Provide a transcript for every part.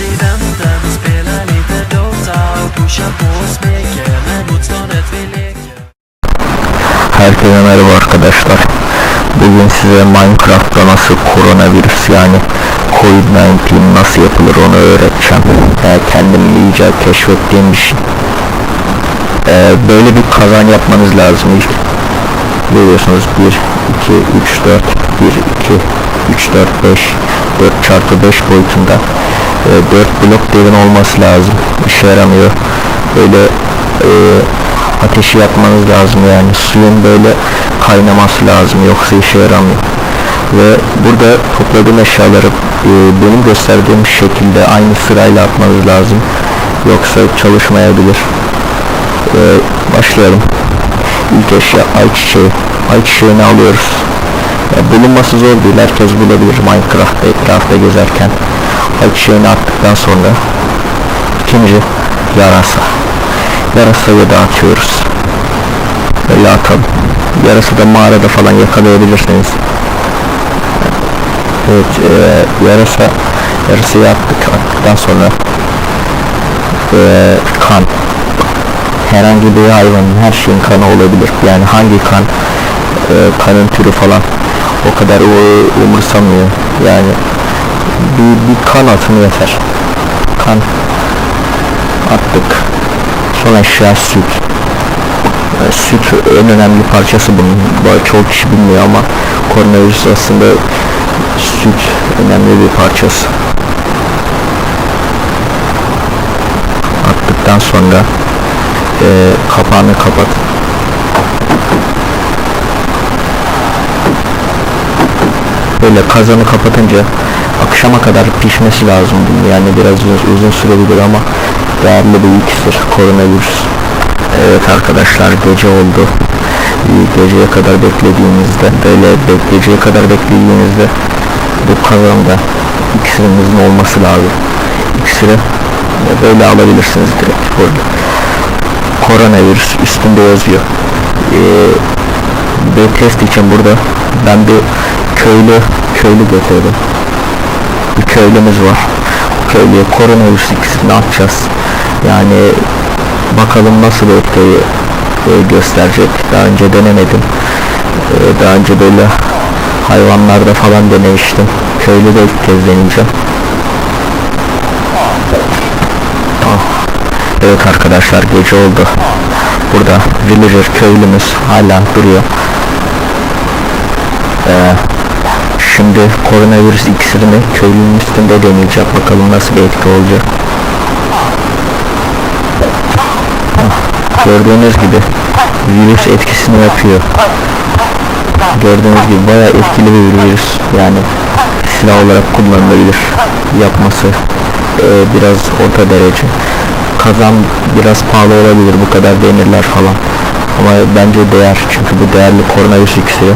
i väntan Spelar lite Dota och pushar på och Med motståndet vi Herkese merhaba arkadaşlar. Bugün size Minecraft'ta nasıl koronavirüs yani Covid-19 nasıl yapılır onu öğreteceğim. Yani kendim iyice keşfettiğim bir şey. Ee, böyle bir kazan yapmanız lazım ilk. Görüyorsunuz 1, 2, 3, 4, 1, 2, 3, 4, 5, 4 çarpı 5 boyutunda. Ee, 4 blok derin olması lazım. İşe yaramıyor. Böyle e, ateşi yakmanız lazım yani. Suyun böyle kaynaması lazım yoksa işe yaramıyor. Ve burada topladığım eşyaları. E, benim gösterdiğim şekilde aynı sırayla atmanız lazım. Yoksa çalışmayabilir. E, başlayalım. İlk eşya ayçiçeği. Ayçiçeğini alıyoruz. Ya, bulunması zor değil. Herkes bulabilir. Minecraft'ta etrafta gezerken ayçiçeğini attıktan sonra ikinci yarasa. Yarasayı da atıyoruz böyle atalım. Yarası da mağarada falan yakalayabilirsiniz. Evet e, yarasa yarasayı attık attıktan sonra e, kan. Herhangi bir hayvanın her şeyin kanı olabilir. Yani hangi kan e, kanın türü falan o kadar umursamıyor. Yani bir, bir kan atın yeter. Kan attık. Son eşya süt. E, süt en önemli parçası bunun. Çok kişi bilmiyor ama koronavirüs aslında süt önemli bir parçası. Attıktan sonra e, kapağını kapat. Böyle kazanı kapatınca akşama kadar pişmesi lazım yani biraz uzun, sürebilir ama değerli bir iksir koronavirüs. Evet arkadaşlar gece oldu. Geceye kadar beklediğinizde böyle geceye kadar beklediğinizde bu kazanda iksirinizin olması lazım. İksiri böyle alabilirsiniz direkt. Burada koronavirüs üstünde yazıyor. Ee, bir test için burada. Ben bir köylü köylü getirdim bir köylümüz var. Köylüye koronavirüs iksirini atacağız yani bakalım nasıl etkiyi e, gösterecek. Daha önce denemedim. E, daha önce böyle hayvanlarda falan denemiştim. Köylü de ilk kez deneyeceğim. Ah, evet arkadaşlar gece oldu. Burada villager köylümüz hala duruyor. Ee, şimdi koronavirüs iksirini köylünün üstünde deneyeceğim. Bakalım nasıl bir etki olacak. Gördüğünüz gibi virüs etkisini yapıyor. Gördüğünüz gibi bayağı etkili bir virüs. Yani silah olarak kullanılabilir. Yapması e, biraz orta derece. Kazan biraz pahalı olabilir bu kadar denirler falan. Ama bence değer. Çünkü bu değerli koronavirüs iksiri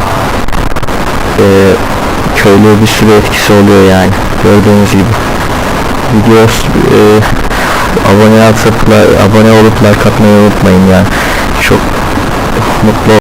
e, köylü bir sürü etkisi oluyor yani gördüğünüz gibi. Video e, abone atıp abone olup like atmayı unutmayın yani. Çok mutlu